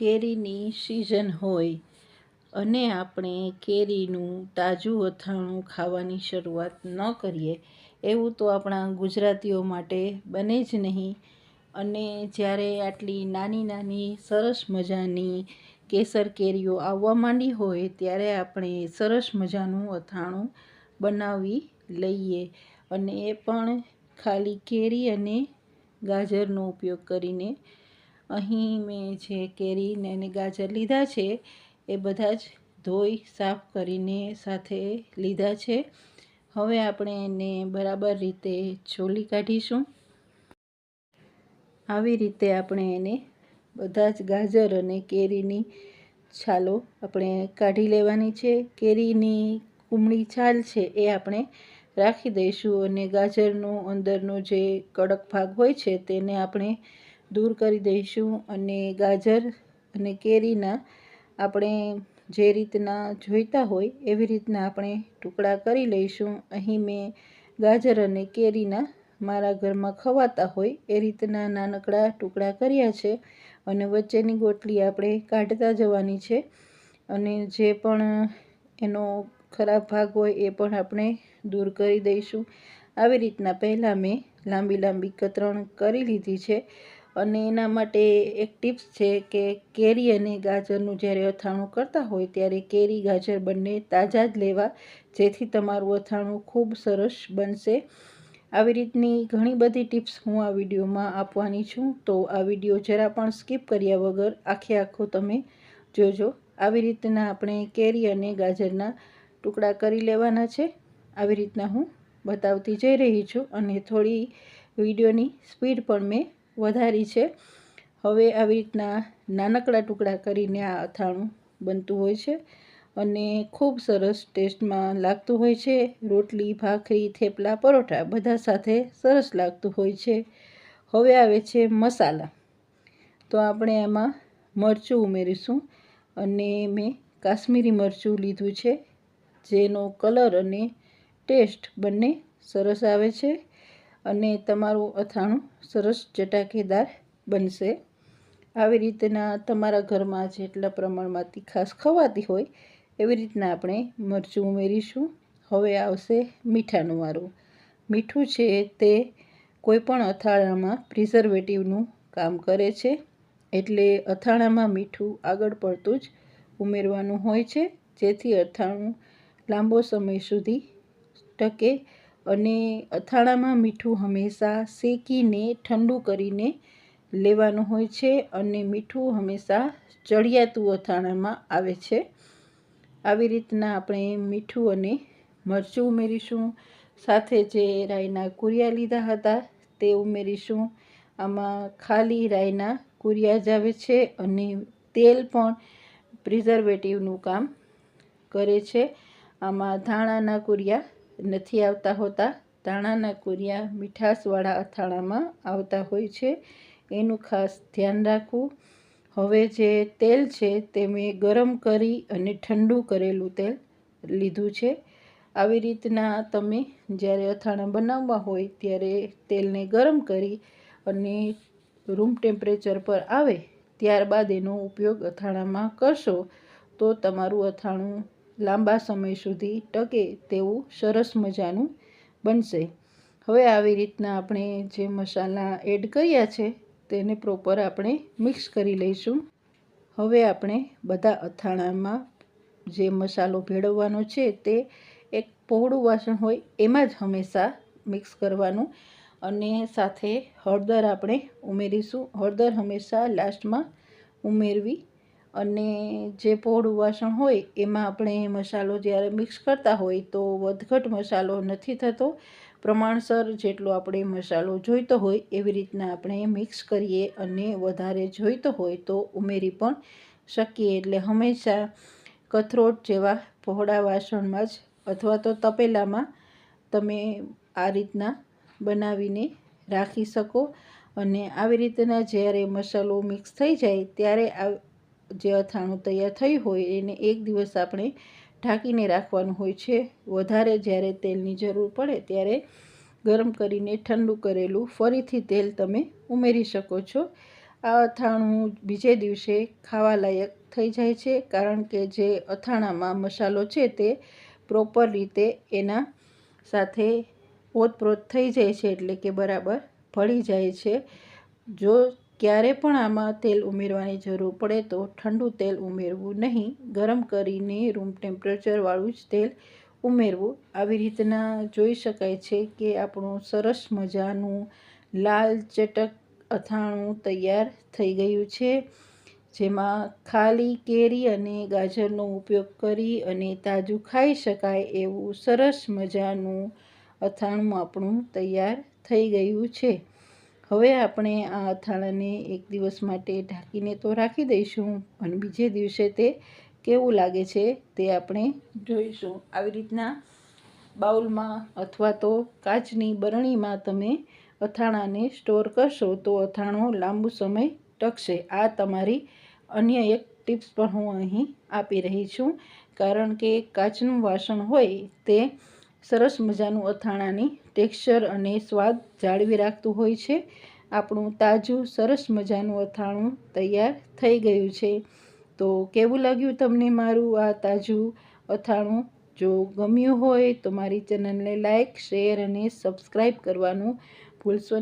કેરીની સિઝન હોય અને આપણે કેરીનું તાજું અથાણું ખાવાની શરૂઆત ન કરીએ, એવું તો આપણા ગુજરાતીઓ માટે બને જ નહીં. અને જ્યારે આટલી નાની નાની સરસ મજાની કેસર કેરીઓ આવવા માંડી હોય, ત્યારે આપણે સરસ મજાનું અથાણું બનાવી લઈએ અને એ પણ ખાલી કેરી અને ગાજરનો ઉપયોગ કરીને અહીં મેં જે કેરી અને ગાજર લીધા છે, એ બધા જ ધોઈ સાફ કરીને સાથે લીધા છે. હવે આપણે એને બરાબર રીતે છોલી કાઢીશું. આવી રીતે આપણે એને બધા જ ગાજર અને કેરીની છાલો આપણે કાઢી લેવાની છે. કેરીની કુમળી છાલ છે એ આપણે રાખી દઈશું અને ગાજરનો અંદરનો જે કડક ભાગ હોય છે તેને આપણે દૂર કરી દઈશું અને ગાજર અને કેરીના આપણે જે રીતના જોઈતા હોય એવી રીતના આપણે ટુકડા કરી લઈશું. અહીં મેં ગાજર અને કેરીના મારા ઘરમાં ખવાતા હોય એ રીતના નાનકડા ટુકડા કર્યા છે અને વચ્ચેની ગોટલી આપણે કાઢતા જવાની છે અને જે પણ એનો ખરાબ ભાગ હોય એ પણ આપણે દૂર કરી દઈશું. આવી રીતના પહેલાં મેં લાંબી લાંબી કતરણ કરી લીધી છે. અને એના માટે એક ટિપ્સ છે કે કેરી અને ગાજરનું જ્યારે અથાણું કરતા હોય ત્યારે કેરી, ગાજર બંને તાજા જ લેવા, જેથી તમારું અથાણું ખૂબ સરસ બનશે. આવી રીતની ઘણી બધી ટિપ્સ હું આ વિડીયોમાં આપવાની છું. તો આ વીડિયો જરા પણ સ્કીપ કર્યા વગર આખે આખો તમે જોજો. આવી રીતના આપણે કેરી અને ગાજરના ટુકડા કરી લેવાના છે. આવી રીતના હું બતાવતી જઈ રહી છું અને થોડી વિડીયોની સ્પીડ પણ મેં વધારી છે. હવે આવી રીતના નાનકડા ટુકડા કરીને આ અથાણું બનતું હોય છે અને ખૂબ સરસ ટેસ્ટમાં લાગતું હોય છે. રોટલી, ભાખરી, થેપલા, પરોઠા બધા સાથે સરસ લાગતું હોય છે. હવે આવે છે મસાલા. તો આપણે એમાં મરચું ઉમેરીશું અને મેં કાશ્મીરી મરચું લીધું છે. જેનો કલર અને ટેસ્ટ બંને સરસ આવે છે. અને તમારું અથાણું સરસ ચટાકેદાર બનશે. આવી રીતના તમારા ઘરમાં જેટલા પ્રમાણમાં તીખાશ ખવાતી હોય, એવી રીતના આપણે મરચું ઉમેરીશું. હવે આવશે મીઠાનું વારું. મીઠું છે તે કોઈપણ અથાણામાં પ્રિઝર્વેટિવનું કામ કરે છે, એટલે અથાણામાં મીઠું આગળ પડતું જ ઉમેરવાનું હોય છે, જેથી અથાણું લાંબો સમય સુધી ટકે અને અથાણામાં મીઠું હંમેશા શેકીને ઠંડુ કરીને લેવાનું હોય છે અને મીઠું હંમેશા ચડિયાતું અથાણામાં આવે છે. આવી રીતના આપણે મીઠું અને મરચું ઉમેરીશું. સાથે જે રાઈના કુરિયા લીધા હતા તે ઉમેરીશું. આમાં ખાલી રાઈના કુરિયા જ આવે છે અને તેલ પણ પ્રિઝર્વેટિવનું કામ કરે છે. આમાં ધાણાના કુરિયા નથી આવતા હોતા. ધાણાના કુરિયા મીઠાશવાળા અથાણામાં આવતા હોય છે. એનું ખાસ ધ્યાન રાખવું. હવે જે તેલ છે તે મેં ગરમ કરી અને ઠંડુ કરેલું તેલ લીધું છે. આવી રીતના તમે જ્યારે અથાણા બનાવવા હોય ત્યારે તેલને ગરમ કરી અને રૂમ ટેમ્પરેચર પર આવે ત્યારબાદ એનો ઉપયોગ અથાણામાં કરશો તો તમારું અથાણું લાંબા સમય સુધી ટકે તેવું સરસ મજાનું બનશે. હવે આવી રીતના આપણે જે મસાલા એડ કર્યા છે, તેને પ્રોપર આપણે મિક્સ કરી લઈશું. હવે આપણે બધા અથાણામાં જે મસાલો ભેળવવાનો છે, તે એક પહોળું વાસણ હોય એમાં જ હંમેશા મિક્સ કરવાનું અને સાથે હળદર આપણે ઉમેરીશું. હળદર હંમેશા લાસ્ટમાં ઉમેરવી અને જે પહોળું વાસણ હોય, એમાં આપણે મસાલો જ્યારે મિક્સ કરતા હોય, તો વધઘટ મસાલો નથી થતો. પ્રમાણસર જેટલો આપણે મસાલો જોઈતો હોય, એવી રીતના આપણે મિક્સ કરીએ અને વધારે જોઈતો હોય, તો ઉમેરી પણ શકીએ. એટલે હંમેશા કથરોટ જેવા પહોળા વાસણમાં જ અથવા તો તપેલામાં તમે આ રીતના બનાવીને રાખી શકો. અને આવી રીતના જ્યારે મસાલો મિક્સ થઈ જાય, ત્યારે જે અથાણું તૈયાર થયું હોય એને એક દિવસ આપણે ઢાંકીને રાખવાનું હોય છે. વધારે જ્યારે તેલની જરૂર પડે ત્યારે ગરમ કરીને ઠંડુ કરેલું ફરીથી તેલ તમે ઉમેરી શકો છો. આ અથાણું બીજે દિવસે ખાવા લાયક થઈ જાય છે કારણ કે જે અથાણામાં મસાલો છે તે પ્રોપર રીતે એના સાથે ઓતપ્રોત થઈ જાય છે એટલે કે બરાબર ભળી જાય છે. જો ક્યારે પણ આમાં તેલ ઉમેરવાની જરૂર પડે તો ઠંડુ તેલ ઉમેરવું નહીં. ગરમ કરીને રૂમ ટેમ્પરેચરવાળું જ તેલ ઉમેરવું. આવી રીતના જોઈ શકાય છે કે આપણું સરસ મજાનું લાલ ચટક અથાણું તૈયાર થઈ ગયું છે, જેમાં ખાલી કેરી અને ગાજરનો ઉપયોગ કરી અને તાજું ખાઈ શકાય એવું સરસ મજાનું અથાણું આપણું તૈયાર થઈ ગયું છે. હવે આપણે આ અથાણાને એક દિવસ માટે ઢાંકીને તો રાખી દઈશું અને બીજે દિવસે તે કેવું લાગે છે તે આપણે જોઈશું. આવી રીતના બાઉલમાં અથવા તો કાચની બરણીમાં તમે અથાણાને સ્ટોર કરશો તો અથાણો લાંબુ સમય ટકશે. આ તમારી અન્ય એક ટિપ્સ પણ હું અહીં આપી રહી છું. કારણ કે કાચનું વાસણ હોય તે સરસ મજાનું અથાણાની ટેક્સચર અને સ્વાદ જાળવી રાખતું હોય છે. આપણું તાજું, સરસ મજાનું અથાણું તૈયાર થઈ ગયું છે. તો કેવું લાગ્યું તમને મારું આ તાજું અથાણું? જો ગમ્યું હોય તો મારી ચેનલને લાઇક શેર અને સબસ્ક્રાઈબ કરવાનું ભૂલશો